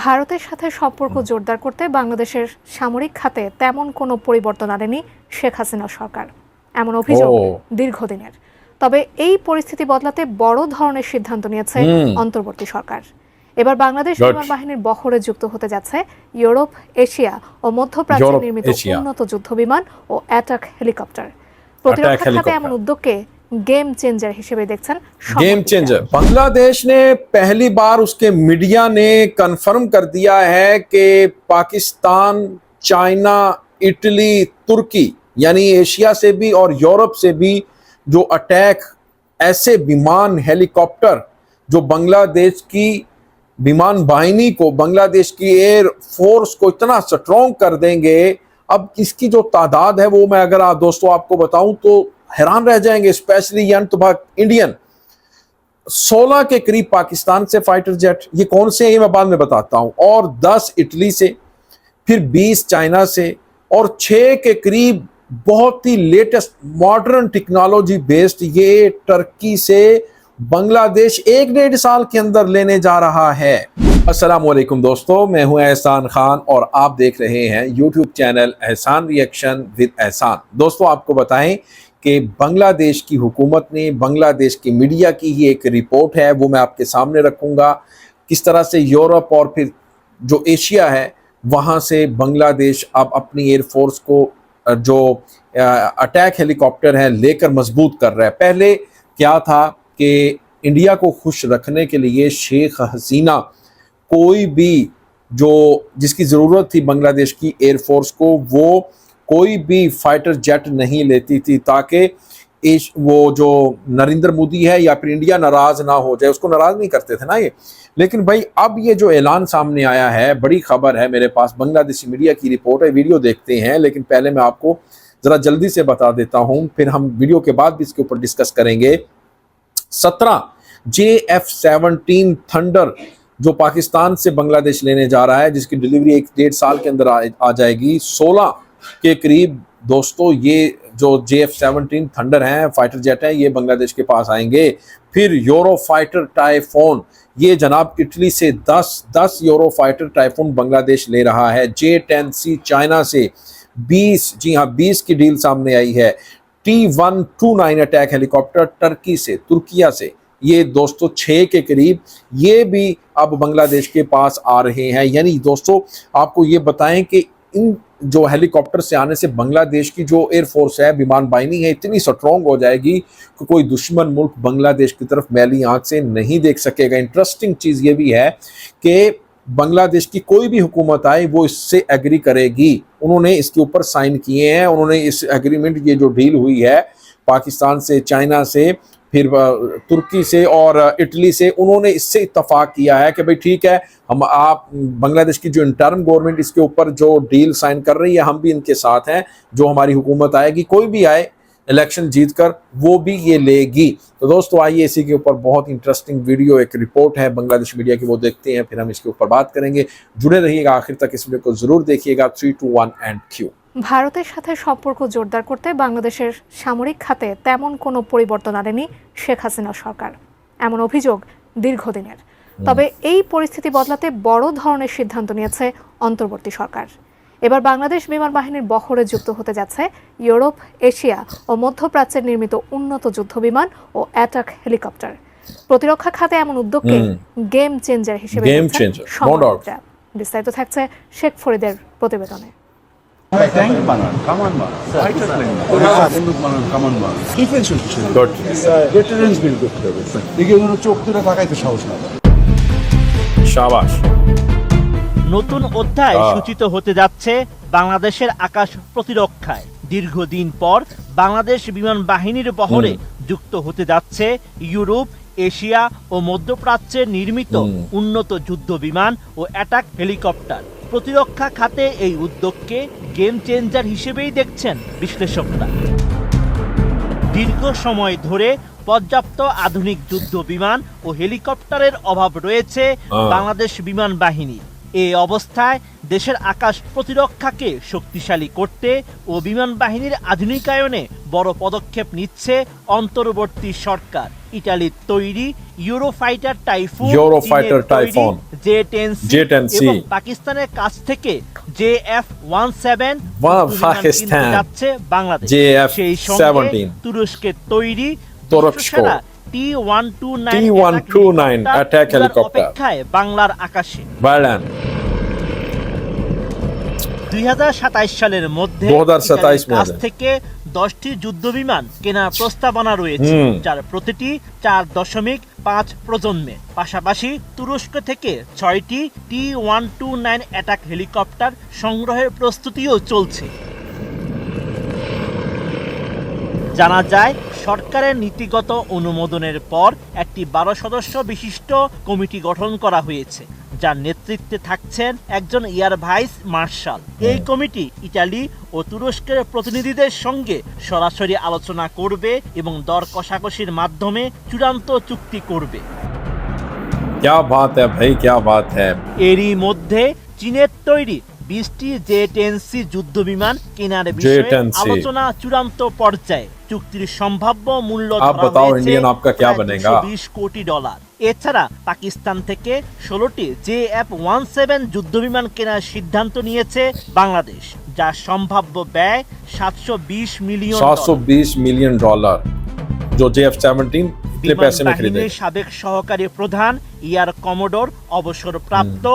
ভারতের সাথে সম্পর্ক জোরদার করতে বাংলাদেশের সামরিক খাতে তেমন কোনো পরিবর্তন আনেনি শেখ হাসিনা সরকার। এমন অভিযোগ দীর্ঘদিনের। তবে এই পরিস্থিতি বদলাতে বড় ধরনের সিদ্ধান্ত নিয়েছে অন্তর্বর্তী সরকার। এবার বাংলাদেশ বিমান বাহিনীর বহরে যুক্ত হতে যাচ্ছে ইউরোপ এশিয়া ও মধ্যপ্রাচ্যে নির্মিত উন্নত যুদ্ধ বিমান ও অ্যাটাক হেলিকপ্টার। প্রতিরক্ষা খাতে এমন উদ্যোগকে গেম চেঞ্জার হিসেবে দেখছেন گیم چینجر بنگلہ دیش نے پہلی بار اس کے میڈیا نے کنفرم کر دیا ہے کہ پاکستان چائنا اٹلی ترکی یعنی ایشیا سے بھی اور یورپ سے بھی جو اٹیک ایسے بیمان ہیلی کاپٹر جو بنگلہ دیش کی بیمان بہینی کو بنگلہ دیش کی ایئر فورس کو اتنا سٹرونگ کر دیں گے اب اس کی جو تعداد ہے وہ میں اگر دوستو آپ کو بتاؤں تو حیران رہ جائیں گے اسپیشلی ینگ تو انڈین سولہ کے قریب پاکستان سے فائٹر جیٹ یہ کون سے ہیں؟ یہ میں بعد میں بتاتا ہوں۔ اور دس اٹلی سے، پھر بیس چائنا سے، اور چھے کے قریب بہت ہی لیٹسٹ ماڈرن ٹیکنالوجی بیسڈ یہ ٹرکی سے بنگلہ دیش ایک ڈیڑھ سال کے اندر لینے جا رہا ہے۔ السلام علیکم دوستو، میں ہوں احسان خان اور آپ دیکھ رہے ہیں یوٹیوب چینل احسان ریئیکشن ود احسان۔ دوستو، آپ کو بتائیں کہ بنگلہ دیش کی حکومت نے بنگلہ دیش کی میڈیا کی ہی ایک رپورٹ ہے، وہ میں آپ کے سامنے رکھوں گا۔ کس طرح سے یورپ اور پھر جو ایشیا ہے، وہاں سے بنگلہ دیش اب اپنی ایئر فورس کو، جو اٹیک ہیلی کاپٹر ہے لے کر مضبوط کر رہا ہے۔ پہلے کیا تھا کہ انڈیا کو خوش رکھنے کے لیے شیخ حسینہ کوئی بھی جو جس کی ضرورت تھی بنگلہ دیش کی ایئر فورس کو، وہ کوئی بھی فائٹر جیٹ نہیں لیتی تھی تاکہ وہ جو نریندر مودی ہے یا پھر انڈیا ناراض نہ ہو جائے، اس کو ناراض نہیں کرتے تھے نا یہ۔ لیکن بھائی، اب یہ جو اعلان سامنے آیا ہے، بڑی خبر ہے میرے پاس۔ بنگلہ دیشی میڈیا کی رپورٹ ہے، ویڈیو دیکھتے ہیں، لیکن پہلے میں آپ کو ذرا جلدی سے بتا دیتا ہوں۔ پھر ہم ویڈیو کے بعد بھی اس کے اوپر ڈسکس کریں گے۔ سترہ جے ایف سیونٹین تھنڈر، جو پاکستان سے بنگلہ دیش لینے جا رہا ہے، جس کی ڈیلیوری ایک ڈیڑھ سال کے اندر آ جائے گی۔ سولہ کے قریب دوستو، یہ جو جے ایف سیونٹین تھنڈر ہیں، فائٹر جیٹ ہیں، یہ بنگلہ دیش کے پاس آئیں گے۔ پھر یورو فائٹر ٹائیفون، یہ جناب اٹلی سے دس دس یورو فائٹر ٹائیفون بنگلہ دیش لے رہا ہے۔ جے ٹین سی چائنا سے بیس جی ہاں بیس کی ڈیل سامنے آئی ہے۔ ٹی ون ٹو نائن اٹیک ہیلیکاپٹر ٹرکی سے، ترکیہ سے۔ یہ دوستو چھے کے قریب۔ یہ بھی اب بنگلہ دیش کے پاس آ رہے ہیں۔ یعنی دوستو، آپ کو یہ بتائیں کہ ان جو ہیلی کاپٹر سے آنے سے بنگلہ دیش کی جو ایئر فورس ہے بیمان بائنی ہے، اتنی سٹرونگ ہو جائے گی کہ کوئی دشمن ملک بنگلہ دیش کی طرف میلی آنکھ سے نہیں دیکھ سکے گا۔ انٹرسٹنگ چیز یہ بھی ہے کہ بنگلہ دیش کی کوئی بھی حکومت آئے وہ اس سے ایگری کرے گی۔ انہوں نے اس کے اوپر سائن کیے ہیں، انہوں نے اس ایگریمنٹ یہ جو ڈیل ہوئی ہے پاکستان سے، چائنا سے، پھر ترکی سے اور اٹلی سے، انہوں نے اس سے اتفاق کیا ہے کہ بھئی ٹھیک ہے، ہم آپ بنگلہ دیش کی جو انٹرم گورنمنٹ اس کے اوپر جو ڈیل سائن کر رہی ہے، ہم بھی ان کے ساتھ ہیں، جو ہماری حکومت آئے گی، کوئی بھی آئے الیکشن جیت کر وہ بھی یہ لے گی۔ تو دوستو، آئیے اسی کے اوپر بہت انٹرسٹنگ ویڈیو ایک رپورٹ ہے بنگلہ دیش میڈیا کی، وہ دیکھتے ہیں، پھر ہم اس کے اوپر بات کریں گے۔ جڑے رہیے گا، آخر تک اس ویڈیو کو ضرور دیکھیے گا تھری ٹو ون اینڈ کیو ভারতের সাথে সম্পর্ক জোরদার করতে বাংলাদেশের সামরিক খাতে তেমন কোনো পরিবর্তন আনেনি শেখ হাসিনা সরকার। এমন অভিযোগ দীর্ঘদিনের। তবে এই পরিস্থিতি বদলাতে বড় ধরনের সিদ্ধান্ত নিয়েছে অন্তর্বর্তী সরকার। এবার বাংলাদেশ বিমান বাহিনীর বহরে যুক্ত হতে যাচ্ছে ইউরোপ এশিয়া ও মধ্যপ্রাচ্যের নির্মিত উন্নত যুদ্ধবিমান ও অ্যাটাক হেলিকপ্টার। প্রতিরক্ষা খাতে এমন উদ্যোগকে গেম চেঞ্জার হিসেবে। বিস্তারিত থাকছে শেখ ফরিদের প্রতিবেদনে। নতুন অধ্যায় সূচিত হতে যাচ্ছে বাংলাদেশের আকাশ প্রতিরক্ষায়। দীর্ঘদিন পর বাংলাদেশ বিমান বাহিনীর বহরে যুক্ত হতে যাচ্ছে ইউরোপ এশিয়া ও মধ্যপ্রাচ্যে নির্মিত উন্নত যুদ্ধ বিমান ও অ্যাটাক হেলিকপ্টার। প্রতিরক্ষা খাতে এই উদ্যোগকে গেম চেঞ্জার হিসেবেই দেখছেন বিশ্লেষকরা। দীর্ঘ সময় ধরে পর্যাপ্ত আধুনিক যুদ্ধ বিমান ও হেলিকপ্টারের অভাব রয়েছে বাংলাদেশ বিমান বাহিনী এ অবস্থায় দেশের আকাশ প্রতিরক্ষাকে শক্তিশালী করতে ও বিমান বাহিনীর আধুনিকায়নে বড় পদক্ষেপ নিচ্ছে অন্তর্বর্তী সরকার ইটালির তৈরি Eurofighter Typhoon Eurofighter Typhoon, J ten J-10C এবং পাকিস্তানের কাছ থেকে J F one seven Pakistan. যাচ্ছে বাংলাদেশ সেই সঙ্গে তুরস্কের তৈরি তুরস্ক। T one two nine T129 attack helicopter। অপেক্ষায় বাংলার আকাশে বার্লান দুই সালের মধ্যে 2027 ইতালির কাছ। থেকে দশটি যুদ্ধ বিমান কেনার প্রস্তাবনা রয়েছে যার প্রতিটি চার দশমিক পাঁচ প্রজন্মের পাশাপাশি তুরস্ক থেকে ছয়টি T one two nine attack helicopter সংগ্রহের প্রস্তুতিও চলছে। জানা যায় সরকারের নীতিগত অনুমোদনের পর একটি বারো সদস্য বিশিষ্ট কমিটি গঠন করা হয়েছে। যার নেতৃত্বে থাকছেন একজন এয়ার ভাইস মার্শাল। এই কমিটি ইটালি ও তুরস্কের প্রতিনিধিদের সঙ্গে সরাসরি আলোচনা করবে এবং দর কষাকষির মাধ্যমে চূড়ান্ত চুক্তি করবে। এরই মধ্যে চীনের তৈরি বিশটি জেট জেটেন্সি যুদ্ধ বিমান কেনার বিষয়ে আলোচনা চূড়ান্ত পর্যায়ে। চুক্তির সম্ভাব্য মূল্য आप ধরা बताओ, হয়েছে इंडियन आपका क्या প্রায় बनेगा? 220 কোটি ডলার এছাড়া পাকিস্তান থেকে ষোলোটি জে এফ ওয়ান সেভেন যুদ্ধ বিমান কেনার সিদ্ধান্ত নিয়েছে বাংলাদেশ যার সম্ভাব্য ব্যয় সাতশো বিশ মিলিয়ন ডলার। 720 मिलियन डॉलर जो जे एफ सेवनटीन इतने বিমান पैसे में खरीदे বাহিনীর সাবেক সহকারী প্রধান ইয়ার কমোডোর অবসরপ্রাপ্ত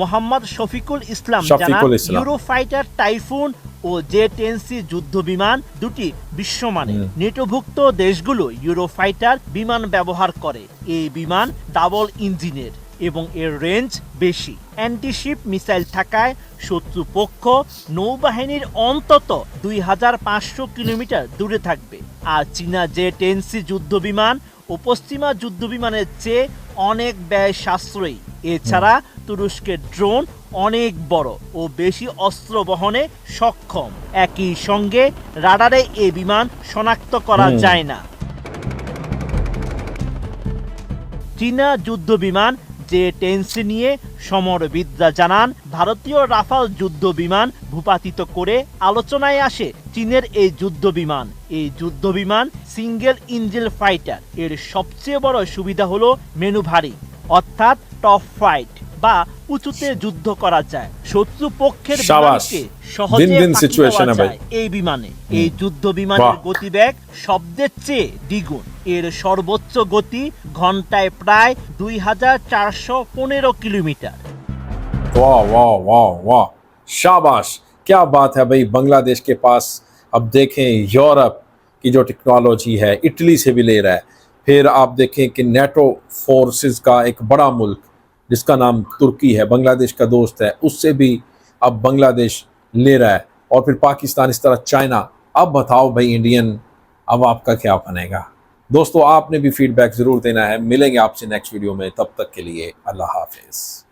মোহাম্মদ শফিকুল ইসলাম জানান শফিকুল ইসলাম। ইউরোফাইটার টাইফুন ও জে টেনসি যুদ্ধ বিমান দুটি বিশ্বমানের নেটোভুক্ত দেশগুলো ইউরোফাইটার বিমান ব্যবহার করে। এই বিমান ডাবল ইঞ্জিনের এবং এর রেঞ্জ বেশি। অ্যান্টিশিপ মিসাইল থাকায় শত্রুপক্ষ নৌবাহিনীর অন্তত দুই হাজার পাঁচশো কিলোমিটার দূরে থাকবে। আর চীনা যে টেনসি যুদ্ধ বিমান ও পশ্চিমা যুদ্ধ বিমানের চেয়ে অনেক ব্যয় সাশ্রয়ী। এছাড়া তুরস্কের ড্রোন অনেক বড় ও বেশি অস্ত্র বহনে সক্ষম। একই সঙ্গে রাডারে এ বিমান শনাক্ত করা যায় না। চীনা যুদ্ধ বিমান যে টেন্সি নিয়ে সমরবিদরা জানান, ভারতীয় রাফাল যুদ্ধ বিমান ভূপাতিত করে আলোচনায় আসে চীনের এই যুদ্ধ বিমান। এই যুদ্ধ বিমান সিঙ্গেল ইঞ্জিন ফাইটার। এর সবচেয়ে বড় সুবিধা হলো মেনু ভারী অর্থাৎ টপ ফাইট। বা উঁচুতে যুদ্ধ করা যায় শত্রু পক্ষের শাবাশ। বিমানকে সহজে দিন দিন ফাঁকি situation দেওয়া है भाई। যায় এই বিমানে এই যুদ্ধ বিমানের বাহ। গতিবেগ শব্দের চেয়ে দ্বিগুণ এর সর্বোচ্চ গতি ঘন্টায় প্রায় দুই হাজার চারশো পনেরো কিলোমিটার वाह वाह वाह वाह शाबाश क्या बात है भाई बांग्लादेश के पास अब देखें यूरोप की जो टेक्नोलॉजी है इटली से भी ले रहा है फिर आप देखें कि नेटो फोर्सेस का एक बड़ा मुल्क جس کا نام ترکی ہے، بنگلہ دیش کا دوست ہے، اس سے بھی اب بنگلہ دیش لے رہا ہے۔ اور پھر پاکستان اس طرح چائنا۔ اب بتاؤ بھائی انڈین، اب آپ کا کیا بنے گا؟ دوستو، آپ نے بھی فیڈ بیک ضرور دینا ہے۔ ملیں گے آپ سے نیکسٹ ویڈیو میں۔ تب تک کے لیے اللہ حافظ۔